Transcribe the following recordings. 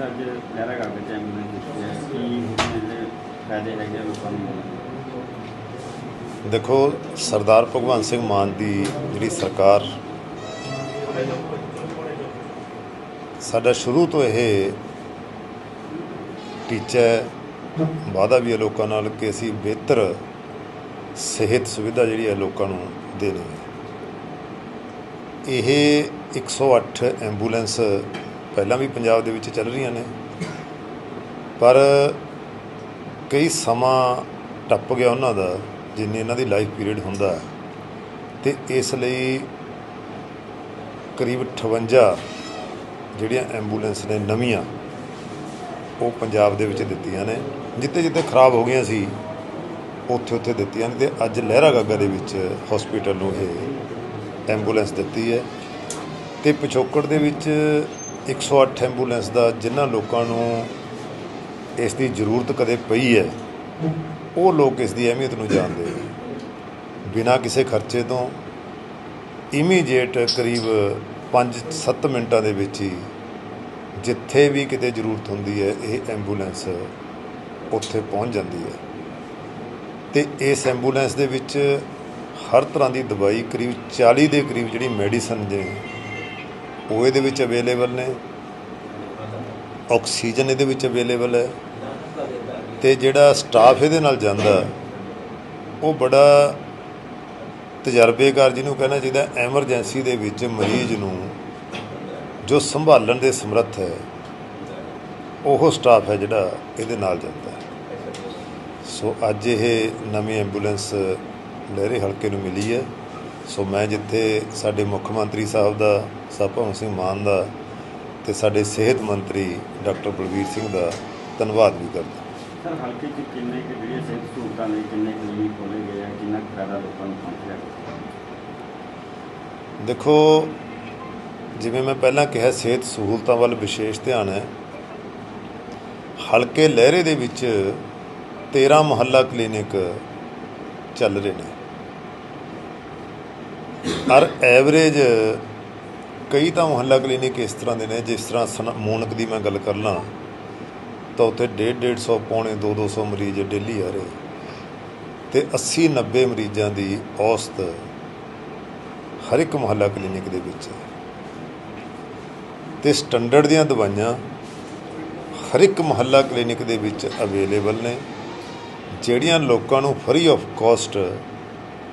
Sir ਅੱਜ ਲਹਿਰਾ ਗਾ ਕੇ ambulance ਦਿੱਤੀ ਹੈ। ਹੁਣ ਜਿਹੜੇ ਫਾਇਦੇ ਹੈਗੇ ਆ ਲੋਕਾਂ ਨੂੰ? ਦੇਖੋ ਸਰਦਾਰ ਭਗਵੰਤ ਸਿੰਘ ਮਾਨ ਦੀ ਜਿਹੜੀ ਸਰਕਾਰ ਸਾਡਾ ਸ਼ੁਰੂ ਤੋਂ ਇਹ ਟੀਚਾ ਹੈ, ਵਾਅਦਾ ਵੀ ਹੈ ਲੋਕਾਂ ਨਾਲ ਕਿ ਅਸੀਂ ਬਿਹਤਰ ਸਿਹਤ ਸੁਵਿਧਾ ਜਿਹੜੀ ਹੈ ਲੋਕਾਂ ਨੂੰ ਦੇਣੀ ਹੈ। ਇਹ 108 ਐਂਬੂਲੈਂਸ ਪਹਿਲਾਂ ਵੀ ਪੰਜਾਬ ਦੇ ਵਿੱਚ ਚੱਲ ਰਹੀਆਂ ਨੇ। ਪਰ ਕਈ ਸਮਾਂ ਟੱਪ ਗਿਆ ਉਹਨਾਂ ਦਾ, ਜਿੰਨੀ ਇਹਨਾਂ ਦੀ ਲਾਈਫ ਪੀਰੀਅਡ ਹੁੰਦਾ ਹੈ। ਤੇ ਇਸ ਲਈ ਕਰੀਬ 58 ਜਿਹੜੀਆਂ ਐਂਬੂਲੈਂਸ ਨੇ ਨਵੀਆਂ, ਉਹ ਪੰਜਾਬ ਦੇ ਵਿੱਚ ਦਿੱਤੀਆਂ ਨੇ। ਜਿੱਥੇ ਜਿੱਥੇ ਖਰਾਬ ਹੋ ਗਈਆਂ ਸੀ, ਉੱਥੇ ਉੱਥੇ ਦਿੱਤੀਆਂ ਨੇ। ਤੇ ਅੱਜ ਲਹਿਰਾ ਗਾਗਾ ਦੇ ਵਿੱਚ ਹਸਪੀਟਲ ਨੂੰ ਇਹ ਐਂਬੂਲੈਂਸ ਦਿੱਤੀ ਹੈ। ਤੇ ਪਿਛੋਕੜ ਦੇ ਵਿੱਚ 108 ਐਂਬੂਲੈਂਸ ਦਾ ਜਿਨ੍ਹਾਂ ਲੋਕਾਂ ਨੂੰ ਇਸ ਦੀ ਜ਼ਰੂਰਤ ਕਦੇ ਪਈ ਹੈ, ਉਹ ਲੋਕ ਇਸ ਦੀ ਅਹਿਮੀਅਤ ਨੂੰ ਜਾਣਦੇ ਬਿਨਾਂ ਕਿਸੇ ਖਰਚੇ ਤੋਂ ਇਮੀਡੀਏਟ ਕਰੀਬ 5-7 ਮਿੰਟਾਂ ਦੇ ਵਿੱਚ ਹੀ ਜਿੱਥੇ ਵੀ ਕਿਤੇ ਜ਼ਰੂਰਤ ਹੁੰਦੀ ਹੈ, ਇਹ ਐਂਬੂਲੈਂਸ ਉੱਥੇ ਪਹੁੰਚ ਜਾਂਦੀ ਹੈ। ਤੇ ਇਸ ਐਂਬੂਲੈਂਸ ਦੇ ਵਿੱਚ ਹਰ ਤਰ੍ਹਾਂ ਦੀ ਦਵਾਈ ਕਰੀਬ 40 ਦੇ ਕਰੀਬ ਜਿਹੜੀ ਮੈਡੀਸਨ ਨੇ ਉਹ ਇਹਦੇ ਵਿੱਚ ਅਵੇਲੇਬਲ ਨੇ। ਆਕਸੀਜਨ ਇਹਦੇ ਵਿੱਚ ਅਵੇਲੇਬਲ ਹੈ। ਤੇ ਜਿਹੜਾ ਸਟਾਫ ਇਹਦੇ ਨਾਲ ਜਾਂਦਾ, ਉਹ ਬੜਾ ਤਜਰਬੇਕਾਰ ਜਿਹਨੂੰ ਕਹਿਣਾ ਚਾਹੀਦਾ ਐਮਰਜੈਂਸੀ ਦੇ ਵਿੱਚ ਮਰੀਜ਼ ਨੂੰ ਜੋ ਸੰਭਾਲਣ ਦੇ ਸਮਰੱਥ ਹੈ, ਉਹ ਸਟਾਫ ਹੈ ਜਿਹੜਾ ਇਹਦੇ ਨਾਲ ਜਾਂਦਾ ਸੋ ਅੱਜ ਇਹ ਨਵੀਂ ਐਂਬੂਲੈਂਸ ਲਹਿਰੇ ਹਲਕੇ ਨੂੰ ਮਿਲੀ ਹੈ। ਸੋ ਮੈਂ ਜਿੱਥੇ ਸਾਡੇ ਮੁੱਖ ਮੰਤਰੀ ਸਾਹਿਬ ਦਾ ਭਗਵੰਤ ਸਿੰਘ ਮਾਨ ਦਾ ਤੇ ਸਾਡੇ ਸਿਹਤ ਮੰਤਰੀ ਡਾਕਟਰ ਬਲਵੀਰ ਸਿੰਘ ਦਾ ਧੰਨਵਾਦ ਵੀ ਕਰਦਾ। ਸਰ ਹਲਕੇ 'ਚ ਕਿੰਨੇ ਕੁ ਜਿਹੜੀਆਂ ਸਿਹਤ ਸਹੂਲਤਾਂ ਲਈ ਕਿੰਨੇ ਕਲੀਨਿਕ ਖੋਲੇ ਗਏ ਆ? ਕਿੰਨਾ ਫਾਇਦਾ ਲੋਕਾਂ ਨੂੰ ਪਹੁੰਚ ਰਿਹਾ ਦੇਖੋ ਜਿਵੇਂ ਮੈਂ ਪਹਿਲਾਂ ਕਿਹਾ ਸਿਹਤ ਸਹੂਲਤਾਂ ਵੱਲ ਵਿਸ਼ੇਸ਼ ਧਿਆਨ ਹੈ। ਹਲਕੇ ਲਹਿਰੇ ਦੇ ਵਿੱਚ 13 ਮੁਹੱਲਾ ਕਲੀਨਿਕ ਚੱਲ ਰਹੇ ਨੇ। ਔਰ ਐਵਰੇਜ ਕਈ ਤਾਂ ਮੁਹੱਲਾ ਕਲੀਨਿਕ ਇਸ ਤਰ੍ਹਾਂ ਦੇ ਨੇ, ਜਿਸ ਤਰ੍ਹਾਂ ਸਨ- ਮੂਨਕ ਦੀ ਮੈਂ ਗੱਲ ਕਰ ਲਾਂ, ਤਾਂ ਉੱਥੇ 1.5 150 ਪੌਣੇ 2 200 ਮਰੀਜ਼ ਡੇਲੀ ਆ ਰਹੇ ਤੇ 80 90 ਮਰੀਜ਼ਾਂ ਦੀ ਔਸਤ ਹਰ ਇੱਕ ਮੁਹੱਲਾ ਕਲੀਨਿਕ ਦੇ ਵਿੱਚ ਹੈ। ਤੇ ਸਟੈਂਡਰਡ ਦੀਆਂ ਦਵਾਈਆਂ ਹਰ ਇੱਕ ਮੁਹੱਲਾ ਕਲੀਨਿਕ ਦੇ ਵਿੱਚ ਅਵੇਲੇਬਲ ਨੇ, ਜਿਹੜੀਆਂ ਲੋਕਾਂ ਨੂੰ ਫ੍ਰੀ ਆਫ ਕਾਸਟ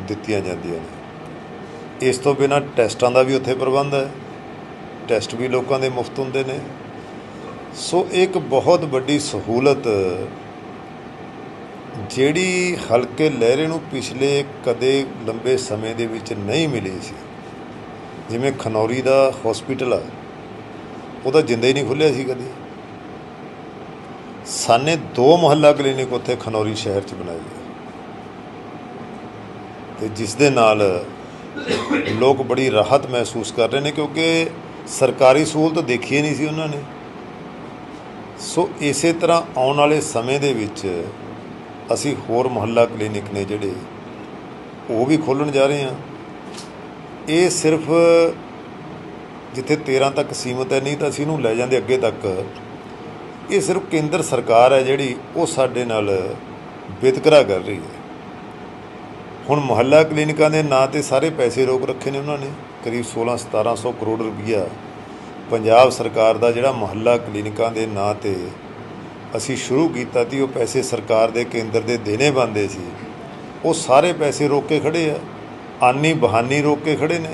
ਦਿੱਤੀਆਂ ਜਾਂਦੀਆਂ ਨੇ ਇਸ ਤੋਂ ਬਿਨਾ ਟੈਸਟਾਂ ਦਾ ਵੀ ਉੱਥੇ ਪ੍ਰਬੰਧ ਹੈ। ਟੈਸਟ ਵੀ ਲੋਕਾਂ ਦੇ ਮੁਫਤ ਹੁੰਦੇ ਨੇ। ਸੋ ਇੱਕ ਬਹੁਤ ਵੱਡੀ ਸਹੂਲਤ ਜਿਹੜੀ ਹਲਕੇ ਲਹਿਰੇ ਨੂੰ ਪਿਛਲੇ ਕਦੇ ਲੰਬੇ ਸਮੇਂ ਦੇ ਵਿੱਚ ਨਹੀਂ ਮਿਲੀ ਸੀ। ਜਿਵੇਂ ਖਨੌਰੀ ਦਾ ਹਸਪੀਟਲ ਆ, ਉਹਦਾ ਜਿੰਦਾ ਹੀ ਨਹੀਂ ਖੁੱਲਿਆ ਸੀ ਕਦੀ। ਸਾਨੇ ਦੋ ਮੁਹੱਲਾ ਕਲੀਨਿਕ ਉੱਥੇ ਖਨੌਰੀ ਸ਼ਹਿਰ 'ਚ ਬਣਾਈ ਗਏ। ਤੇ ਜਿਸ ਦੇ ਨਾਲ ਲੋਕ ਬੜੀ ਰਾਹਤ ਮਹਿਸੂਸ ਕਰ ਰਹੇ ਨੇ ਕਿਉਂਕਿ ਸਰਕਾਰੀ ਸਹੂਲਤ ਦੇਖੀ ਨਹੀਂ ਸੀ ਉਹਨਾਂ ਨੇ। ਸੋ ਇਸੇ ਤਰ੍ਹਾਂ ਆਉਣ ਵਾਲੇ ਸਮੇਂ ਦੇ ਵਿੱਚ ਅਸੀਂ ਹੋਰ ਮੁਹੱਲਾ ਕਲੀਨਿਕ ਨੇ ਜਿਹੜੇ, ਉਹ ਵੀ ਖੋਲਣ ਜਾ ਰਹੇ ਹਾਂ। ਇਹ ਸਿਰਫ ਜਿੱਥੇ 13 ਤੱਕ ਸੀਮਤ ਹੈ, ਨਹੀਂ ਤਾਂ ਅਸੀਂ ਇਹਨੂੰ ਲੈ ਜਾਂਦੇ ਅੱਗੇ ਤੱਕ। ਇਹ ਸਿਰਫ ਕੇਂਦਰ ਸਰਕਾਰ ਹੈ ਜਿਹੜੀ ਉਹ ਸਾਡੇ ਨਾਲ ਵਿਤਕਰਾ ਕਰ ਰਹੀ ਹੈ। ਹੁਣ ਮੁਹੱਲਾ ਕਲੀਨਿਕਾਂ ਦੇ ਨਾਂ ਤੇ ਸਾਰੇ ਪੈਸੇ ਰੋਕ ਰੱਖੇ ਨੇ ਉਹਨਾਂ ਨੇ। ਕਰੀਬ 16 1700 ਕਰੋੜ ਰੁਪਈਆ ਪੰਜਾਬ ਸਰਕਾਰ ਦਾ ਜਿਹੜਾ ਮੁਹੱਲਾ ਕਲੀਨਿਕਾਂ ਦੇ ਨਾਂ ਤੇ ਅਸੀਂ ਸ਼ੁਰੂ ਕੀਤਾ ਸੀ, ਉਹ ਪੈਸੇ ਸਰਕਾਰ ਦੇ ਕੇਂਦਰ ਦੇ ਦੇਣੇ ਬੰਦੇ ਸੀ। ਉਹ ਸਾਰੇ ਪੈਸੇ ਰੋਕ ਕੇ ਖੜੇ ਆ। ਆਨੀ ਬਹਾਨੀ ਰੋਕ ਕੇ ਖੜੇ ਨੇ।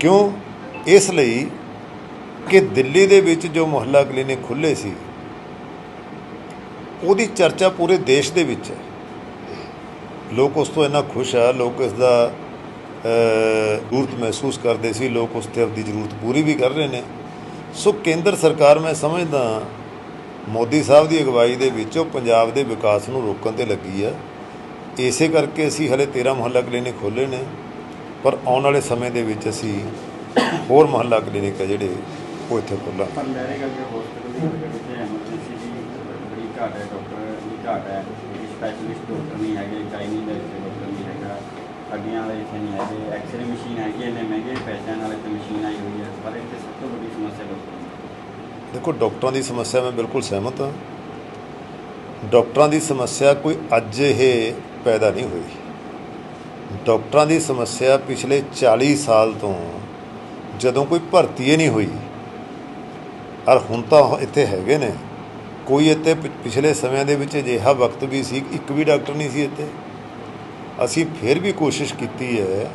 ਕਿਉਂ? ਇਸ ਲਈ ਕਿ ਦਿੱਲੀ ਦੇ ਵਿੱਚ ਜੋ ਮੁਹੱਲਾ ਕਲੀਨਿਕ ਖੁੱਲੇ ਸੀ, ਉਹਦੀ ਚਰਚਾ ਪੂਰੇ ਦੇਸ਼ ਦੇ ਵਿੱਚ ਹੈ। ਲੋਕ ਉਸ ਤੋਂ ਇੰਨਾ ਖੁਸ਼ ਆ, ਲੋਕ ਇਸ ਦਾ ਜ਼ਰੂਰਤ ਮਹਿਸੂਸ ਕਰਦੇ ਸੀ, ਲੋਕ ਉਸ ਤੇ ਆਪਣੀ ਜ਼ਰੂਰਤ ਪੂਰੀ ਵੀ ਕਰ ਰਹੇ ਨੇ। ਸੋ ਕੇਂਦਰ ਸਰਕਾਰ, ਮੈਂ ਸਮਝਦਾ ਮੋਦੀ ਸਾਹਿਬ ਦੀ ਅਗਵਾਈ ਦੇ ਵਿੱਚ ਉਹ ਪੰਜਾਬ ਦੇ ਵਿਕਾਸ ਨੂੰ ਰੋਕਣ ਤੇ ਲੱਗੀ ਆ। ਇਸੇ ਕਰਕੇ ਅਸੀਂ ਹਲੇ 13 ਮੁਹੱਲਾ ਕਲੀਨਿਕ ਖੋਲ੍ਹੇ ਨੇ, ਪਰ ਆਉਣ ਵਾਲੇ ਸਮੇਂ ਦੇ ਵਿੱਚ ਅਸੀਂ ਹੋਰ ਮੁਹੱਲਾ ਕਲੀਨਿਕ ਆ ਜਿਹੜੇ ਉਹ ਇੱਥੇ ਖੋਲਾਂ ਪਰ ਲਹਿਰੇ ਕਰਕੇ ਹਸਪੀਟਲ ਦੀ ਐਮਰਜੈਂਸੀ ਦੀ ਬੜੀ ਘਾਟ ਹੈ, ਡਾਕਟਰ ਦੀ ਘਾਟ ਹੈ ਹੈਗੇ ਚਾਈਨੀਜ਼ ਦਾ ਇੱਥੇ ਡਾਕਟਰ ਨਹੀਂ ਹੈਗਾ। ਹੱਡੀਆਂ ਵਾਲੇ ਇੱਥੇ ਨਹੀਂ ਹੈਗੇ। ਐਕਸਰੇ ਮਸ਼ੀਨ ਹੈਗੀ ਨੇ ਮਹਿੰਗੇ ਪੈਸਿਆਂ ਨਾਲ ਇੱਥੇ ਮਸ਼ੀਨ ਆਈ ਹੋਈ ਹੈ। ਪਰ ਇੱਥੇ ਸਭ ਤੋਂ ਵੱਡੀ ਸਮੱਸਿਆ ਡਾਕਟਰ ਦੀ ਦੇਖੋ ਡਾਕਟਰਾਂ ਦੀ ਸਮੱਸਿਆ ਮੈਂ ਬਿਲਕੁਲ ਸਹਿਮਤ ਹਾਂ। ਡਾਕਟਰਾਂ ਦੀ ਸਮੱਸਿਆ ਕੋਈ ਅੱਜ ਇਹ ਪੈਦਾ ਨਹੀਂ ਹੋਈ। ਡਾਕਟਰਾਂ ਦੀ ਸਮੱਸਿਆ ਪਿਛਲੇ 40 ਸਾਲ ਤੋਂ ਜਦੋਂ ਕੋਈ ਭਰਤੀ ਹੀ ਨਹੀਂ ਹੋਈ, ਔਰ ਹੁਣ ਤਾਂ ਇੱਥੇ ਹੈਗੇ ਨੇ ਕੋਈ ਇੱਥੇ ਪਿ- ਪਿਛਲੇ ਸਮਿਆਂ ਦੇ ਵਿੱਚ ਅਜਿਹਾ ਵਕਤ ਵੀ ਸੀ, ਇੱਕ ਵੀ ਡਾਕਟਰ ਨਹੀਂ ਸੀ ਇੱਥੇ। ਅਸੀਂ ਫਿਰ ਵੀ ਕੋਸ਼ਿਸ਼ ਕੀਤੀ ਹੈ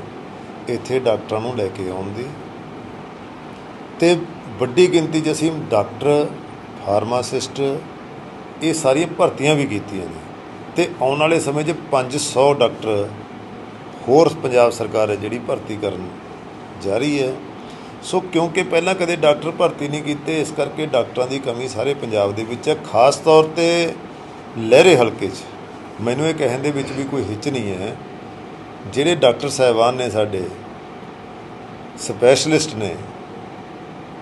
ਇੱਥੇ ਡਾਕਟਰਾਂ ਨੂੰ ਲੈ ਕੇ ਆਉਣ ਦੀ। ਤੇ ਵੱਡੀ ਗਿਣਤੀ 'ਚ ਅਸੀਂ ਡਾਕਟਰ, ਫਾਰਮਾਸਿਸਟ, ਇਹ ਸਾਰੀਆਂ ਭਰਤੀਆਂ ਵੀ ਕੀਤੀਆਂ ਨੇ। ਤੇ ਆਉਣ ਵਾਲੇ ਸਮੇਂ 'ਚ 500 ਡਾਕਟਰ ਹੋਰ ਪੰਜਾਬ ਸਰਕਾਰ ਹੈ ਜਿਹੜੀ ਭਰਤੀ ਕਰਨ ਜਾ ਰਹੀ ਹੈ। ਸੋ ਕਿਉਂਕਿ ਪਹਿਲਾਂ ਕਦੇ ਡਾਕਟਰ ਭਰਤੀ ਨਹੀਂ ਕੀਤੇ, ਇਸ ਕਰਕੇ ਡਾਕਟਰਾਂ ਦੀ ਕਮੀ ਸਾਰੇ ਪੰਜਾਬ ਦੇ ਵਿੱਚ ਹੈ, ਖਾਸ ਤੌਰ ਤੇ ਲਹਿਰੇ ਹਲਕੇ 'ਚ। ਮੈਨੂੰ ਇਹ ਕਹਿਣ ਦੇ ਵਿੱਚ ਵੀ ਕੋਈ ਹਿੱਚ ਨਹੀਂ ਹੈ, ਜਿਹੜੇ ਡਾਕਟਰ ਸਾਹਿਬਾਨ ਨੇ ਸਾਡੇ, ਸਪੈਸ਼ਲਿਸਟ ਨੇ,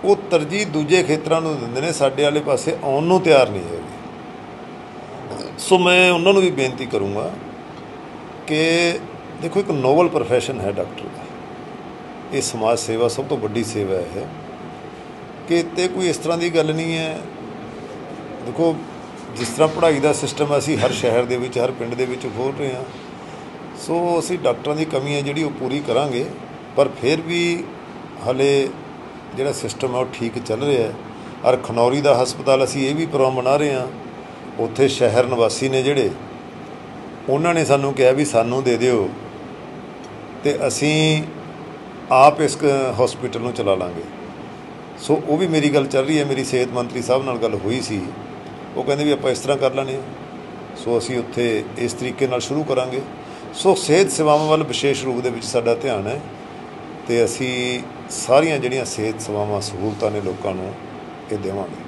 ਉਹ ਤਰਜੀਹ ਦੂਜੇ ਖੇਤਰਾਂ ਨੂੰ ਦਿੰਦੇ ਨੇ, ਸਾਡੇ ਵਾਲੇ ਪਾਸੇ ਆਉਣ ਨੂੰ ਤਿਆਰ ਨਹੀਂ ਹੈਗੇ। ਸੋ ਮੈਂ ਉਹਨਾਂ ਨੂੰ ਵੀ ਬੇਨਤੀ ਕਰੂੰਗਾ ਕਿ ਦੇਖੋ, ਇੱਕ ਨੋਵਲ profession ਹੈ ਡਾਕਟਰ ਦਾ। ਇਹ ਸਮਾਜ ਸੇਵਾ ਸਭ ਤੋਂ ਵੱਡੀ ਸੇਵਾ ਹੈ। ਕਿ ਤੇ ਕੋਈ ਇਸ ਤਰ੍ਹਾਂ ਦੀ ਗੱਲ ਨਹੀਂ ਹੈ। ਦੇਖੋ, ਜਿਸ ਤਰ੍ਹਾਂ ਪੜ੍ਹਾਈ ਦਾ ਸਿਸਟਮ ਅਸੀਂ ਹਰ ਸ਼ਹਿਰ ਦੇ ਵਿੱਚ, ਹਰ ਪਿੰਡ ਦੇ ਵਿੱਚ ਖੋਲ ਰਹੇ ਹਾਂ। ਸੋ ਅਸੀਂ ਡਾਕਟਰਾਂ ਦੀ ਕਮੀ ਹੈ ਜਿਹੜੀ ਉਹ ਪੂਰੀ ਕਰਾਂਗੇ। ਪਰ ਫਿਰ ਵੀ ਹਲੇ ਜਿਹੜਾ ਸਿਸਟਮ ਹੈ ਉਹ ਠੀਕ ਚੱਲ ਰਿਹਾ ਹੈ। ਔਰ ਖਨੌਰੀ ਦਾ ਹਸਪਤਾਲ ਅਸੀਂ ਇਹ ਵੀ ਪ੍ਰੋਗਰਾਮ ਬਣਾ ਰਹੇ ਹਾਂ। ਉੱਥੇ ਸ਼ਹਿਰ ਨਿਵਾਸੀ ਨੇ ਜਿਹੜੇ, ਉਹਨਾਂ ਨੇ ਸਾਨੂੰ ਕਿਹਾ ਵੀ ਸਾਨੂੰ ਦੇ ਦਿਓ। ਤੇ ਅਸੀਂ ਆਪ ਇਸ ਹਸਪੀਟਲ ਨੂੰ ਚਲਾ ਲਾਂਗੇ। ਸੋ ਉਹ ਵੀ ਮੇਰੀ ਗੱਲ ਚੱਲ ਰਹੀ ਹੈ, ਮੇਰੀ ਸਿਹਤ ਮੰਤਰੀ ਸਾਹਿਬ ਨਾਲ ਗੱਲ ਹੋਈ ਸੀ। ਉਹ ਕਹਿੰਦੇ ਵੀ ਆਪਾਂ ਇਸ ਤਰ੍ਹਾਂ ਕਰ ਲੈਣੇ ਆ ਸੋ ਅਸੀਂ ਉੱਥੇ ਇਸ ਤਰੀਕੇ ਨਾਲ ਸ਼ੁਰੂ ਕਰਾਂਗੇ। ਸੋ ਸਿਹਤ ਸੇਵਾਵਾਂ ਵੱਲ ਵਿਸ਼ੇਸ਼ ਰੂਪ ਦੇ ਵਿੱਚ ਸਾਡਾ ਧਿਆਨ ਹੈ ਤੇ ਅਸੀਂ ਸਾਰੀਆਂ ਜਿਹੜੀਆਂ ਸਿਹਤ ਸੇਵਾਵਾਂ ਸਹੂਲਤਾਂ ਨੇ ਲੋਕਾਂ ਨੂੰ ਇਹ ਦੇਵਾਂਗੇ।